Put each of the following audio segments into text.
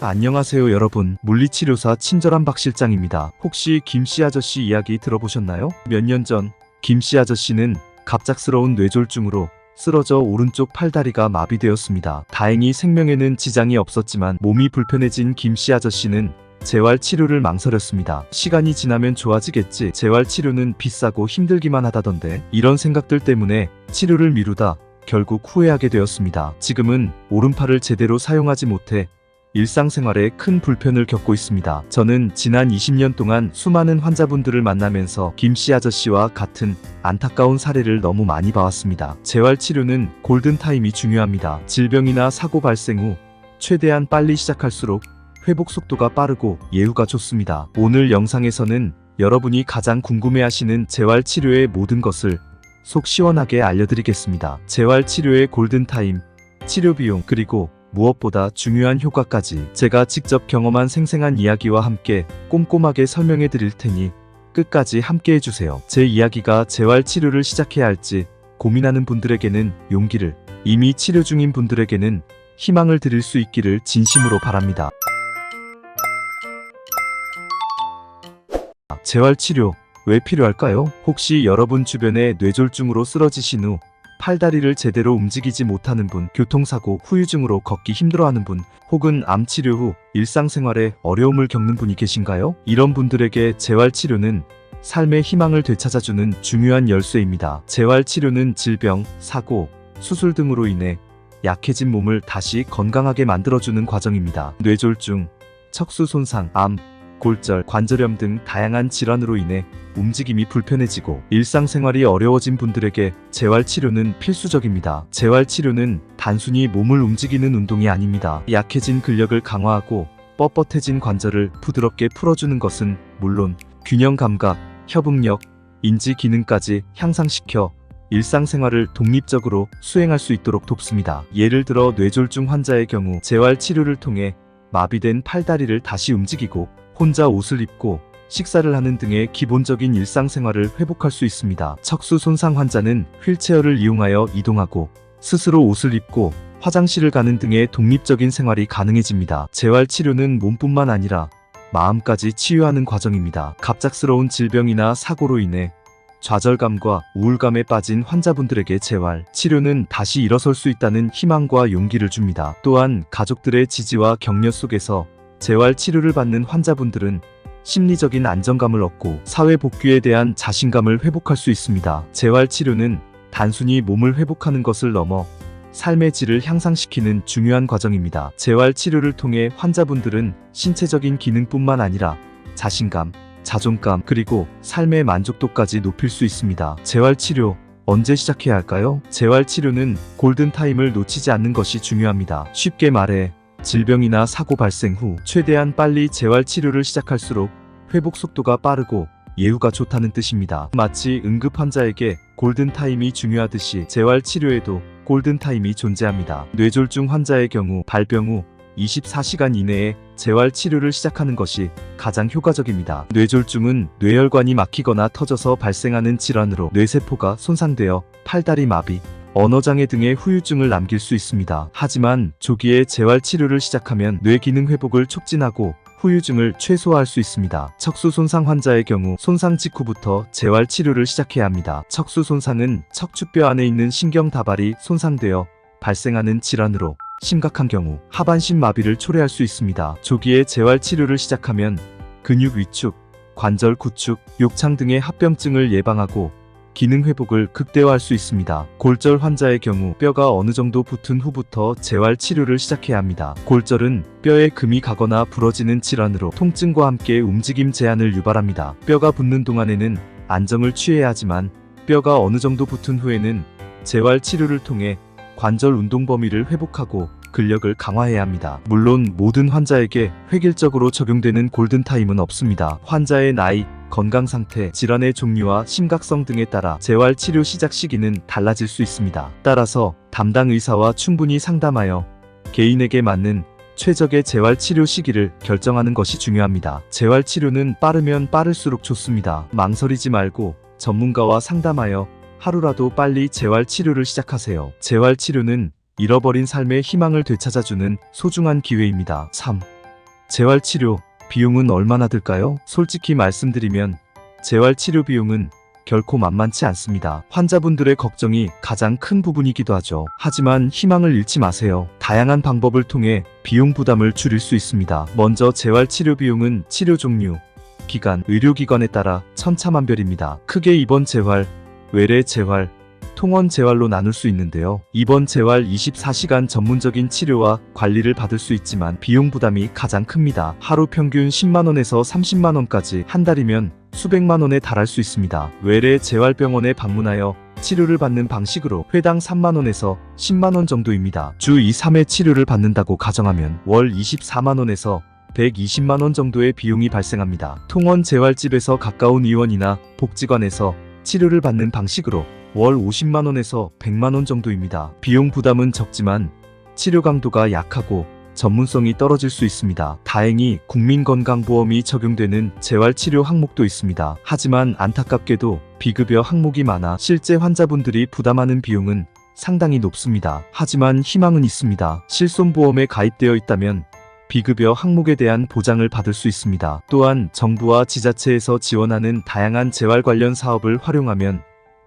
안녕하세요 여러분 물리치료사 친절한 박 실장입니다. 혹시 김씨 아저씨 이야기 들어보셨나요? 몇 년 전 김씨 아저씨는 갑작스러운 뇌졸중으로 쓰러져 오른쪽 팔다리가 마비되었습니다. 다행히 생명에는 지장이 없었지만 몸이 불편해진 김씨 아저씨는 재활 치료를 망설였습니다. 시간이 지나면 좋아지겠지. 재활 치료는 비싸고 힘들기만 하다던데 이런 생각들 때문에 치료를 미루다 결국 후회하게 되었습니다. 지금은 오른팔을 제대로 사용하지 못해 일상생활에 큰 불편을 겪고 있습니다. 저는 지난 20년 동안 수많은 환자분들을 만나면서 김씨 아저씨와 같은 안타까운 사례를 너무 많이 봐왔습니다. 재활 치료는 골든타임이 중요합니다. 질병이나 사고 발생 후 최대한 빨리 시작할수록 회복 속도가 빠르고 예후가 좋습니다. 오늘 영상에서는 여러분이 가장 궁금해하시는 재활 치료의 모든 것을 속 시원하게 알려드리겠습니다. 재활 치료의 골든타임, 치료 비용, 그리고 무엇보다 중요한 효과까지 제가 직접 경험한 생생한 이야기와 함께 꼼꼼하게 설명해 드릴 테니 끝까지 함께 해주세요. 제 이야기가 재활 치료를 시작해야 할지 고민하는 분들에게는 용기를, 이미 치료 중인 분들에게는 희망을 드릴 수 있기를 진심으로 바랍니다. 재활 치료 왜 필요할까요? 혹시 여러분 주변에 뇌졸중으로 쓰러지신 후 팔다리를 제대로 움직이지 못하는 분, 교통사고, 후유증으로 걷기 힘들어하는 분, 혹은 암 치료 후 일상생활에 어려움을 겪는 분이 계신가요? 이런 분들에게 재활 치료는 삶의 희망을 되찾아주는 중요한 열쇠입니다. 재활 치료는 질병, 사고, 수술 등으로 인해 약해진 몸을 다시 건강하게 만들어주는 과정입니다. 뇌졸중, 척수 손상, 암, 골절, 관절염 등 다양한 질환으로 인해 움직임이 불편해지고 일상생활이 어려워진 분들에게 재활치료는 필수적입니다. 재활치료는 단순히 몸을 움직이는 운동이 아닙니다. 약해진 근력을 강화하고 뻣뻣해진 관절을 부드럽게 풀어주는 것은 물론 균형 감각, 협응력, 인지 기능까지 향상시켜 일상생활을 독립적으로 수행할 수 있도록 돕습니다. 예를 들어 뇌졸중 환자의 경우 재활 치료를 통해 마비된 팔다리를 다시 움직이고 혼자 옷을 입고 식사를 하는 등의 기본적인 일상생활을 회복할 수 있습니다. 척수 손상 환자는 휠체어를 이용하여 이동하고 스스로 옷을 입고 화장실을 가는 등의 독립적인 생활이 가능해집니다. 재활 치료는 몸뿐만 아니라 마음까지 치유하는 과정입니다. 갑작스러운 질병이나 사고로 인해 좌절감과 우울감에 빠진 환자분들에게 재활 치료는 다시 일어설 수 있다는 희망과 용기를 줍니다. 또한 가족들의 지지와 격려 속에서 재활 치료를 받는 환자분들은 심리적인 안정감을 얻고 사회 복귀에 대한 자신감을 회복할 수 있습니다. 재활 치료는 단순히 몸을 회복하는 것을 넘어 삶의 질을 향상시키는 중요한 과정입니다. 재활 치료를 통해 환자분들은 신체적인 기능뿐만 아니라 자신감, 자존감, 그리고 삶의 만족도까지 높일 수 있습니다. 재활 치료 언제 시작해야 할까요? 재활 치료는 골든 타임을 놓치지 않는 것이 중요합니다. 쉽게 말해 질병이나 사고 발생 후 최대한 빨리 재활 치료를 시작할수록 회복 속도가 빠르고 예후가 좋다는 뜻입니다. 마치 응급 환자에게 골든타임이 중요하듯이 재활 치료에도 골든타임이 존재합니다. 뇌졸중 환자의 경우 발병 후 24시간 이내에 재활 치료를 시작하는 것이 가장 효과적입니다. 뇌졸중은 뇌혈관이 막히거나 터져서 발생하는 질환으로 뇌세포가 손상되어 팔다리 마비, 언어장애 등의 후유증을 남길 수 있습니다. 하지만 조기에 재활 치료를 시작하면 뇌 기능 회복을 촉진하고 후유증을 최소화할 수 있습니다. 척수 손상 환자의 경우 손상 직후부터 재활 치료를 시작해야 합니다. 척수 손상은 척추뼈 안에 있는 신경 다발이 손상되어 발생하는 질환으로 심각한 경우 하반신 마비를 초래할 수 있습니다. 조기에 재활 치료를 시작하면 근육 위축, 관절 구축, 욕창 등의 합병증을 예방하고 기능 회복을 극대화할 수 있습니다. 골절 환자의 경우 뼈가 어느 정도 붙은 후부터 재활 치료를 시작해야 합니다. 골절은 뼈에 금이 가거나 부러지는 질환으로 통증과 함께 움직임 제한을 유발합니다. 뼈가 붙는 동안에는 안정을 취해야 하지만 뼈가 어느 정도 붙은 후에는 재활 치료를 통해 관절 운동 범위를 회복하고 근력을 강화해야 합니다. 물론 모든 환자에게 획일적으로 적용되는 골든타임은 없습니다. 환자의 나이, 건강 상태, 질환의 종류와 심각성 등에 따라 재활 치료 시작 시기는 달라질 수 있습니다. 따라서 담당 의사와 충분히 상담하여 개인에게 맞는 최적의 재활 치료 시기를 결정하는 것이 중요합니다. 재활 치료는 빠르면 빠를수록 좋습니다. 망설이지 말고 전문가와 상담하여 하루라도 빨리 재활 치료를 시작하세요. 재활 치료는 잃어버린 삶의 희망을 되찾아주는 소중한 기회입니다. 3. 재활 치료 비용은 얼마나 들까요? 솔직히 말씀드리면 재활치료 비용은 결코 만만치 않습니다. 환자분들의 걱정이 가장 큰 부분이기도 하죠. 하지만 희망을 잃지 마세요. 다양한 방법을 통해 비용 부담을 줄일 수 있습니다. 먼저 재활치료 비용은 치료 종류, 기간, 의료기관에 따라 천차만별입니다. 크게 입원 재활, 외래 재활, 통원 재활로 나눌 수 있는데요. 입원 재활 24시간 전문적인 치료와 관리를 받을 수 있지만 비용 부담이 가장 큽니다. 하루 평균 10만원에서 30만원까지 한 달이면 수백만 원에 달할 수 있습니다. 외래 재활병원에 방문하여 치료를 받는 방식으로 회당 3만원에서 10만원 정도입니다. 주 2, 3회 치료를 받는다고 가정하면 월 24만원에서 120만원 정도의 비용이 발생합니다. 통원 재활집에서 가까운 의원이나 복지관에서 치료를 받는 방식으로 월 50만원에서 100만원 정도입니다. 비용 부담은 적지만 치료 강도가 약하고 전문성이 떨어질 수 있습니다. 다행히 국민건강보험이 적용되는 재활치료 항목도 있습니다. 하지만 안타깝게도 비급여 항목이 많아 실제 환자분들이 부담하는 비용은 상당히 높습니다. 하지만 희망은 있습니다. 실손보험에 가입되어 있다면 비급여 항목에 대한 보장을 받을 수 있습니다. 또한 정부와 지자체에서 지원하는 다양한 재활 관련 사업을 활용하면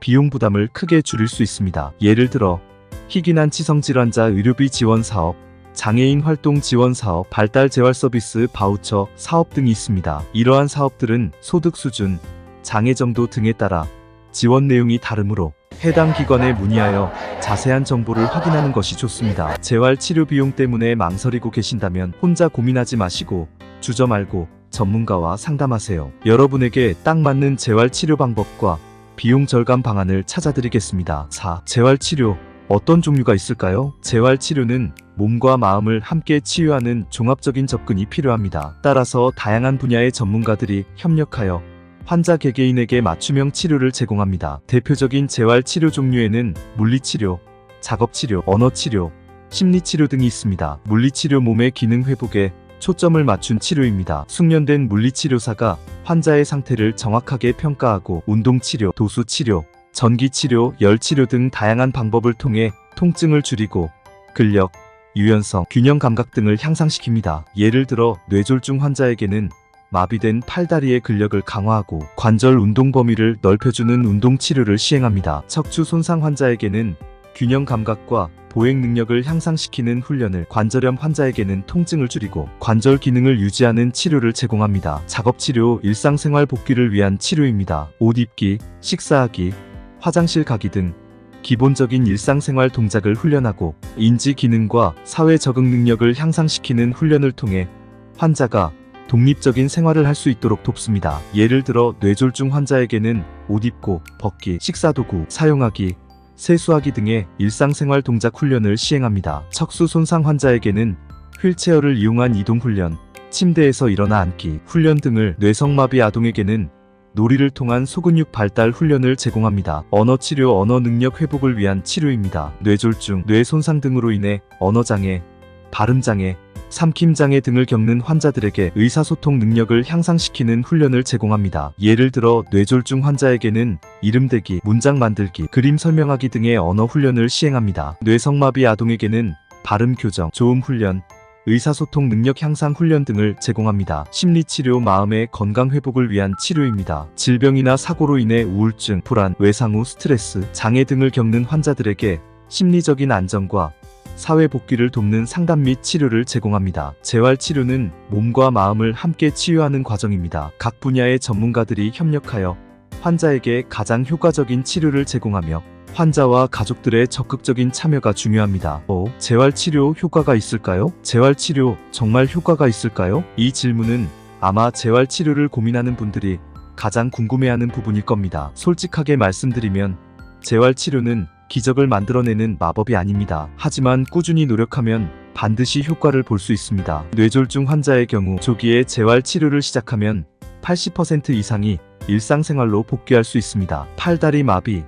비용 부담을 크게 줄일 수 있습니다. 예를 들어 희귀난 치성 질환자 의료비 지원 사업, 장애인 활동 지원 사업, 발달 재활 서비스 바우처 사업 등이 있습니다. 이러한 사업들은 소득 수준, 장애 정도 등에 따라 지원 내용이 다르므로 해당 기관에 문의하여 자세한 정보를 확인하는 것이 좋습니다. 재활 치료 비용 때문에 망설이고 계신다면 혼자 고민하지 마시고 주저 말고 전문가와 상담하세요. 여러분에게 딱 맞는 재활 치료 방법과 비용 절감 방안을 찾아드리겠습니다. 4. 재활 치료 어떤 종류가 있을까요? 재활 치료는 몸과 마음을 함께 치유하는 종합적인 접근이 필요합니다. 따라서 다양한 분야의 전문가들이 협력하여 환자 개개인에게 맞춤형 치료를 제공합니다. 대표적인 재활 치료 종류에는 물리치료, 작업치료, 언어치료, 심리치료 등이 있습니다. 물리치료 몸의 기능 회복에 초점을 맞춘 치료입니다. 숙련된 물리치료사가 환자의 상태를 정확하게 평가하고 운동치료, 도수치료, 전기치료, 열치료 등 다양한 방법을 통해 통증을 줄이고 근력, 유연성, 균형 감각 등을 향상시킵니다. 예를 들어 뇌졸중 환자에게는 마비된 팔다리의 근력을 강화하고 관절 운동 범위를 넓혀주는 운동 치료를 시행합니다. 척추 손상 환자에게는 균형 감각과 보행 능력을 향상시키는 훈련을 관절염 환자에게는 통증을 줄이고 관절 기능을 유지하는 치료를 제공합니다. 작업 치료, 일상생활 복귀를 위한 치료입니다. 옷 입기, 식사하기, 화장실 가기 등 기본적인 일상생활 동작을 훈련하고 인지 기능과 사회 적응 능력을 향상시키는 훈련을 통해 환자가 독립적인 생활을 할 수 있도록 돕습니다. 예를 들어 뇌졸중 환자에게는 옷 입고 벗기, 식사 도구 사용하기, 세수하기 등의 일상생활 동작 훈련을 시행합니다. 척수 손상 환자에게는 휠체어를 이용한 이동 훈련, 침대에서 일어나 앉기 훈련 등을 뇌성마비 아동에게는 놀이를 통한 소근육 발달 훈련을 제공합니다. 언어 치료 언어 능력 회복을 위한 치료입니다. 뇌졸중, 뇌 손상 등으로 인해 언어장애, 발음장애, 삼킴장애 등을 겪는 환자들에게 의사소통 능력을 향상시키는 훈련을 제공합니다. 예를 들어 뇌졸중 환자에게는 이름 대기, 문장 만들기, 그림 설명하기 등의 언어 훈련을 시행합니다. 뇌성마비 아동에게는 발음 교정, 조음 훈련, 의사소통 능력 향상 훈련 등을 제공합니다. 심리치료 마음의 건강 회복을 위한 치료입니다. 질병이나 사고로 인해 우울증, 불안, 외상 후 스트레스, 장애 등을 겪는 환자들에게 심리적인 안정과 사회 복귀를 돕는 상담 및 치료를 제공합니다. 재활 치료는 몸과 마음을 함께 치유하는 과정입니다. 각 분야의 전문가들이 협력하여 환자에게 가장 효과적인 치료를 제공하며 환자와 가족들의 적극적인 참여가 중요합니다. 어, 재활 치료 효과가 있을까요? 재활 치료 정말 효과가 있을까요? 이 질문은 아마 재활 치료를 고민하는 분들이 가장 궁금해하는 부분일 겁니다. 솔직하게 말씀드리면 재활 치료는 기적을 만들어내는 마법이 아닙니다. 하지만 꾸준히 노력하면 반드시 효과를 볼 수 있습니다. 뇌졸중 환자의 경우 조기에 재활 치료를 시작하면 80% 이상이 일상생활로 복귀할 수 있습니다. 팔다리 마비,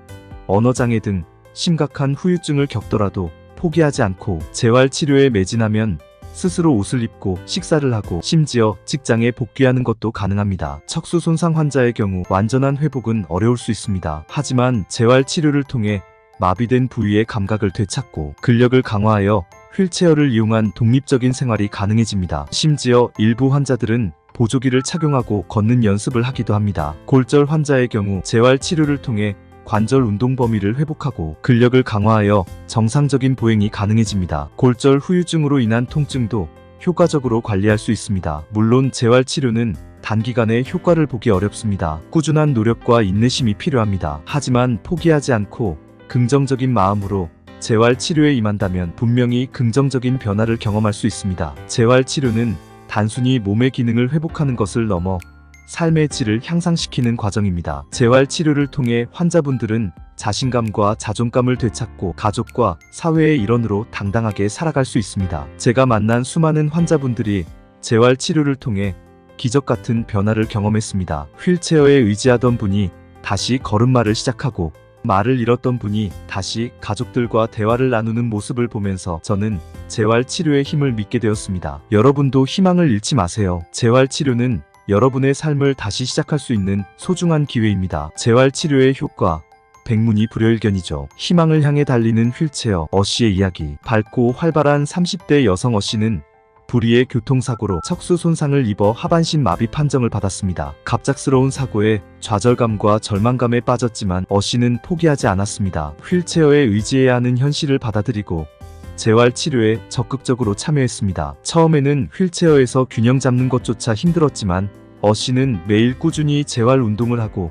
언어장애 등 심각한 후유증을 겪더라도 포기하지 않고 재활 치료에 매진하면 스스로 옷을 입고 식사를 하고 심지어 직장에 복귀하는 것도 가능합니다. 척수 손상 환자의 경우 완전한 회복은 어려울 수 있습니다. 하지만 재활 치료를 통해 마비된 부위의 감각을 되찾고 근력을 강화하여 휠체어를 이용한 독립적인 생활이 가능해집니다. 심지어 일부 환자들은 보조기를 착용하고 걷는 연습을 하기도 합니다. 골절 환자의 경우 재활 치료를 통해 관절 운동 범위를 회복하고 근력을 강화하여 정상적인 보행이 가능해집니다. 골절 후유증으로 인한 통증도 효과적으로 관리할 수 있습니다. 물론 재활 치료는 단기간에 효과를 보기 어렵습니다. 꾸준한 노력과 인내심이 필요합니다. 하지만 포기하지 않고 긍정적인 마음으로 재활 치료에 임한다면 분명히 긍정적인 변화를 경험할 수 있습니다. 재활 치료는 단순히 몸의 기능을 회복하는 것을 넘어 삶의 질을 향상시키는 과정입니다. 재활 치료를 통해 환자분들은 자신감과 자존감을 되찾고 가족과 사회의 일원으로 당당하게 살아갈 수 있습니다. 제가 만난 수많은 환자분들이 재활 치료를 통해 기적 같은 변화를 경험했습니다. 휠체어에 의지하던 분이 다시 걸음마를 시작하고 말을 잃었던 분이 다시 가족들과 대화를 나누는 모습을 보면서 저는 재활 치료의 힘을 믿게 되었습니다. 여러분도 희망을 잃지 마세요. 재활 치료는 여러분의 삶을 다시 시작할 수 있는 소중한 기회입니다. 재활 치료의 효과 백문이 불여일견이죠. 희망을 향해 달리는 휠체어 어씨의 이야기 밝고 활발한 30대 여성 어씨는 불의의 교통사고로 척수 손상을 입어 하반신 마비 판정을 받았습니다. 갑작스러운 사고에 좌절감과 절망감에 빠졌지만 어 씨는 포기하지 않았습니다. 휠체어에 의지해야 하는 현실을 받아들이고 재활 치료에 적극적으로 참여했습니다. 처음에는 휠체어에서 균형 잡는 것조차 힘들었지만 어 씨는 매일 꾸준히 재활 운동을 하고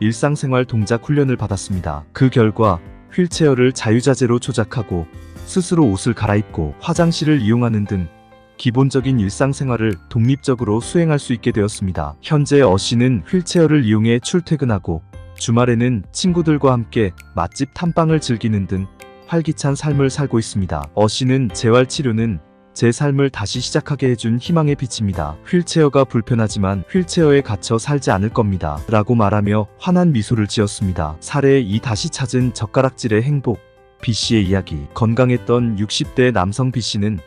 일상생활 동작 훈련을 받았습니다. 그 결과 휠체어를 자유자재로 조작하고 스스로 옷을 갈아입고 화장실을 이용하는 등 기본적인 일상생활을 독립적으로 수행할 수 있게 되었습니다. 현재 어씨는 휠체어를 이용해 출퇴근하고 주말에는 친구들과 함께 맛집 탐방을 즐기는 등 활기찬 삶을 살고 있습니다. 어씨는 재활치료는 제 삶을 다시 시작하게 해준 희망의 빛입니다. 휠체어가 불편하지만 휠체어에 갇혀 살지 않을 겁니다. 라고 말하며 환한 미소를 지었습니다. 사례 이 다시 찾은 젓가락질의 행복. B씨의 이야기. 건강했던 60대 남성 B씨는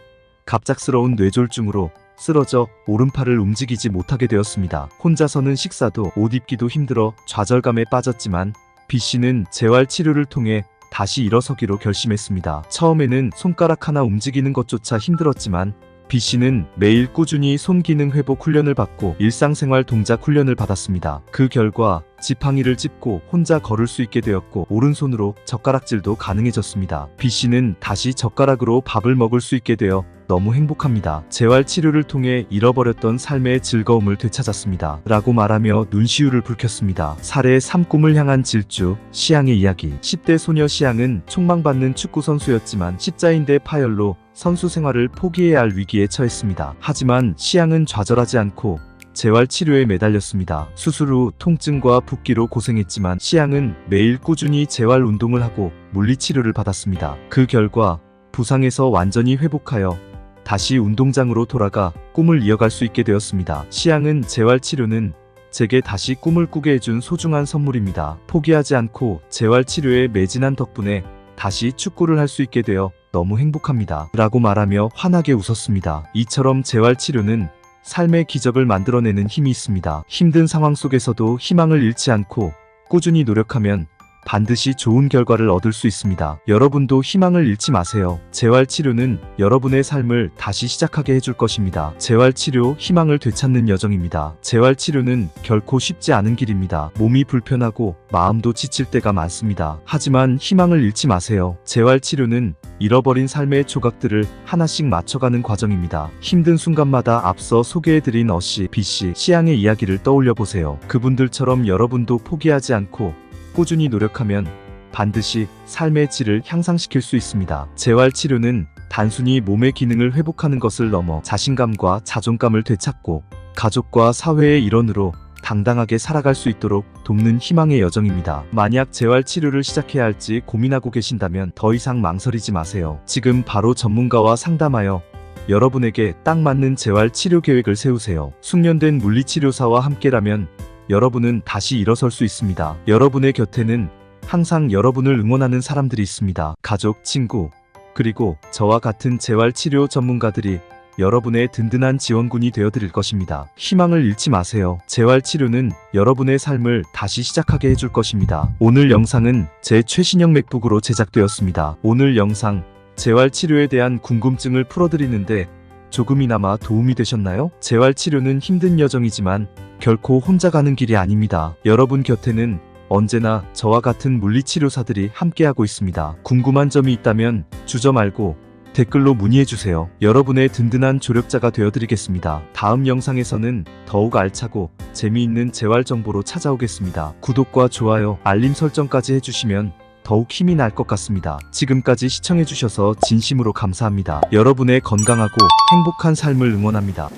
갑작스러운 뇌졸중으로 쓰러져 오른팔을 움직이지 못하게 되었습니다. 혼자서는 식사도 옷 입기도 힘들어 좌절감에 빠졌지만 B씨는 재활 치료를 통해 다시 일어서기로 결심했습니다. 처음에는 손가락 하나 움직이는 것조차 힘들었지만 B씨는 매일 꾸준히 손 기능 회복 훈련을 받고 일상생활 동작 훈련을 받았습니다. 그 결과 지팡이를 짚고 혼자 걸을 수 있게 되었고 오른손으로 젓가락질도 가능해졌습니다. B씨는 다시 젓가락으로 밥을 먹을 수 있게 되어 너무 행복합니다. 재활 치료를 통해 잃어버렸던 삶의 즐거움을 되찾았습니다. 라고 말하며 눈시울을 붉혔습니다. 사례 3꿈을 향한 질주, 시향의 이야기. 10대 소녀 시향은 촉망받는 축구 선수였지만 십자인대 파열로 선수 생활을 포기해야 할 위기에 처했습니다. 하지만 시향은 좌절하지 않고 재활 치료에 매달렸습니다. 수술 후 통증과 붓기로 고생했지만 시향은 매일 꾸준히 재활 운동을 하고 물리 치료를 받았습니다. 그 결과 부상에서 완전히 회복하여 다시 운동장으로 돌아가 꿈을 이어갈 수 있게 되었습니다. 시향은 재활 치료는 제게 다시 꿈을 꾸게 해준 소중한 선물입니다. 포기하지 않고 재활 치료에 매진한 덕분에 다시 축구를 할 수 있게 되어 너무 행복합니다. 라고 말하며 환하게 웃었습니다. 이처럼 재활 치료는 삶의 기적을 만들어내는 힘이 있습니다. 힘든 상황 속에서도 희망을 잃지 않고 꾸준히 노력하면 반드시 좋은 결과를 얻을 수 있습니다. 여러분도 희망을 잃지 마세요. 재활치료는 여러분의 삶을 다시 시작하게 해줄 것입니다. 재활치료, 희망을 되찾는 여정입니다. 재활치료는 결코 쉽지 않은 길입니다. 몸이 불편하고 마음도 지칠 때가 많습니다. 하지만 희망을 잃지 마세요. 재활치료는 잃어버린 삶의 조각들을 하나씩 맞춰가는 과정입니다. 힘든 순간마다 앞서 소개해드린 어씨, B씨, 시향의 이야기를 떠올려 보세요. 그분들처럼 여러분도 포기하지 않고 꾸준히 노력하면 반드시 삶의 질을 향상시킬 수 있습니다. 재활 치료는 단순히 몸의 기능을 회복하는 것을 넘어 자신감과 자존감을 되찾고 가족과 사회의 일원으로 당당하게 살아갈 수 있도록 돕는 희망의 여정입니다. 만약 재활 치료를 시작해야 할지 고민하고 계신다면 더 이상 망설이지 마세요. 지금 바로 전문가와 상담하여 여러분에게 딱 맞는 재활 치료 계획을 세우세요. 숙련된 물리치료사와 함께라면 여러분은 다시 일어설 수 있습니다. 여러분의 곁에는 항상 여러분을 응원하는 사람들이 있습니다. 가족, 친구, 그리고 저와 같은 재활치료 전문가들이 여러분의 든든한 지원군이 되어드릴 것입니다. 희망을 잃지 마세요. 재활치료는 여러분의 삶을 다시 시작하게 해줄 것입니다. 오늘 영상은 제 최신형 맥북으로 제작되었습니다. 오늘 영상 재활 치료에 대한 궁금증을 풀어드리는데 조금이나마 도움이 되셨나요? 재활 치료는 힘든 여정이지만 결코 혼자 가는 길이 아닙니다. 여러분 곁에는 언제나 저와 같은 물리치료사들이 함께하고 있습니다. 궁금한 점이 있다면 주저 말고 댓글로 문의해주세요. 여러분의 든든한 조력자가 되어드리겠습니다. 다음 영상에서는 더욱 알차고 재미있는 재활 정보로 찾아오겠습니다. 구독과 좋아요, 알림 설정까지 해주시면 더욱 힘이 날 것 같습니다. 지금까지 시청해주셔서 진심으로 감사합니다. 여러분의 건강하고 행복한 삶을 응원합니다.